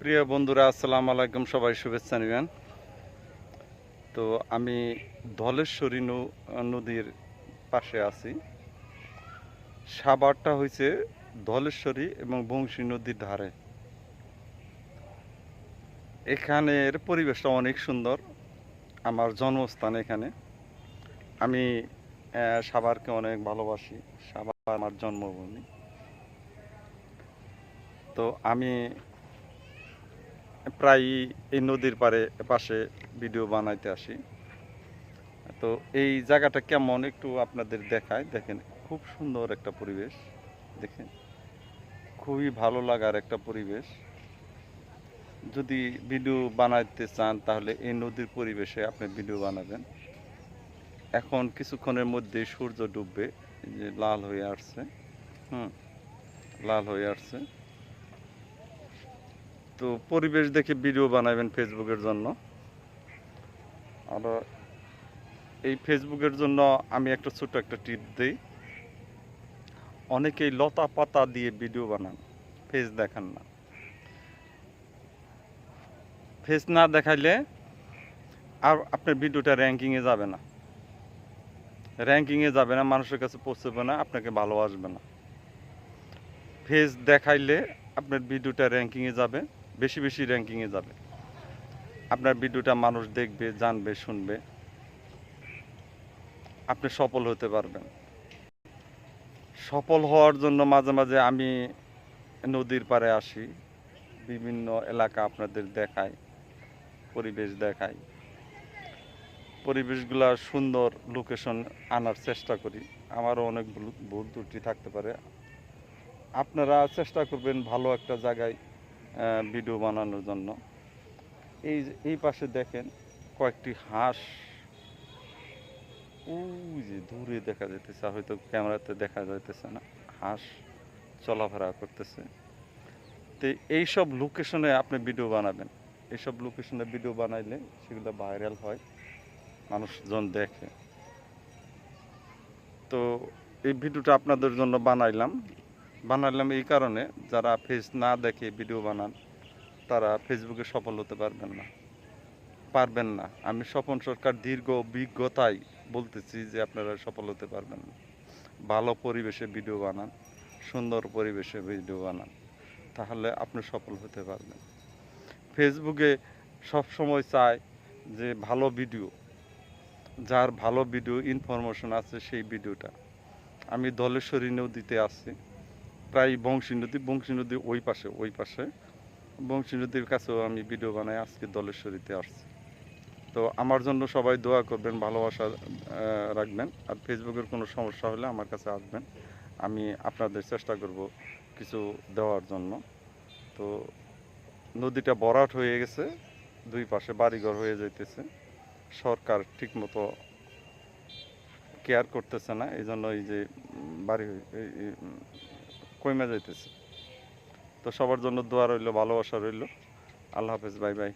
প্রিয় বন্ধুরা আসসালামু আলাইকুম সবাই শুভেচ্ছা নেবেন। তো আমি ধলেশ্বরী নদীর পাশে আছি। সাভারটা হয়েছে ধলেশ্বরী এবং বংশী নদীর ধারে। এখানের পরিবেশটা অনেক সুন্দর আমার জন্মস্থান এখানে। আমি আহ, সাভারকে অনেক ভালোবাসি সাভার আমার জন্মভূমি। তো আমি প্রায় এই নদীর পারে পাশে ভিডিও বানাইতে আসি। তো এই জায়গাটা কেমন একটু আপনাদের দেখায় দেখেন, খুব সুন্দর একটা পরিবেশ। দেখেন, খুবই ভালো লাগার একটা পরিবেশ। যদি ভিডিও বানাইতে চান, তাহলে এই নদীর পরিবেশে আপনি ভিডিও বানাবেন। এখন কিছুক্ষণের মধ্যে সূর্য ডুববে যে লাল হয়ে আসছে। হুম, লাল হয়ে আসছে। তো পরিবেশ দেখে ভিডিও বানাবেন ফেসবুকের জন্য। আর এই ফেসবুকের জন্য আমি একটা ছোট একটা টিপ দিই। অনেকেই লতা পাতা দিয়ে ভিডিও বানান ফেস দেখান না। ফেস না দেখাইলে আর আপনার ভিডিওটা র্যাঙ্কিংয়ে যাবে না। র্যাঙ্কিংয়ে যাবে না, মানুষের কাছে পৌঁছবে না, আপনাকে ভালোবাসবে না। ফেস দেখাইলে আপনার ভিডিওটা র্যাঙ্কিংয়ে যাবে। বেশি বেশি র্যাঙ্কিংয়ে যাবে। আপনার ভিডিওটা মানুষ দেখবে, জানবে, শুনবে। আপনি সফল হতে পারবেন। সফল হওয়ার জন্য মাঝে মাঝে আমি নদীর পাড়ে আসি, বিভিন্ন এলাকা আপনাদের দেখাই, পরিবেশ দেখাই। পরিবেশগুলা সুন্দর লোকেশন আনার চেষ্টা করি। আমারও অনেক ভুল- ত্রুটি থাকতে পারে। আপনারা চেষ্টা করবেন ভালো একটা জায়গায় ভিডিও বানানোর জন্য। এই এই পাশে দেখেন কয়েকটি হাঁস। ওই যে, দূরে দেখা যাইতেছে হয়তো ক্যামেরাতে দেখা যাইতেছে না। হাঁস চলাফেরা করতেছে। তো, এইসব লোকেশনে আপনি ভিডিও বানাবেন। এইসব লোকেশনে ভিডিও বানাইলে সেগুলো ভাইরাল হয়, মানুষজন দেখে। তো, এই ভিডিওটা আপনাদের জন্য বানাইলাম। বানাইলাম এই কারণে যারা ফেস না দেখে ভিডিও বানান, তারা ফেসবুকে সফল হতে পারবেন না। পারবেন না। আমি স্বপন সরকার দীর্ঘ অভিজ্ঞতায় বলতেছি যে আপনারা সফল হতে পারবেন না। ভালো পরিবেশে ভিডিও বানান, সুন্দর পরিবেশে ভিডিও বানান, তাহলে আপনি সফল হতে পারবেন। ফেসবুকে সব সময় চায় যে ভালো ভিডিও, যার ভালো ভিডিও ইনফরমেশন আছে সেই ভিডিওটা। আমি ধলেশ্বরী নদীতে আছি প্রায় বংশী নদী বংশী নদী ওই পাশে ওই পাশে। বংশী নদীর কাছেও আমি ভিডিও বানাই, আজকে দলেশ্বরীতে আসছি। তো আমার জন্য সবাই দোয়া করবেন, ভালোবাসা রাখবেন। আর ফেসবুকের কোনো সমস্যা হলে আমার কাছে আসবেন। আমি আপনাদের চেষ্টা করব কিছু দেওয়ার জন্য। তো নদীটা বরাট হয়ে গেছে, দুই পাশে বাড়িঘর হয়ে যাইতেছে। সরকার ঠিকমতো কেয়ার করতেছে না এই জন্য এই যে বাড়ি কইমা যাইতেছে। তো সবার জন্য দোয়া রইল ভালোবাসা রইল। আল্লাহ হাফেজ বাই বাই।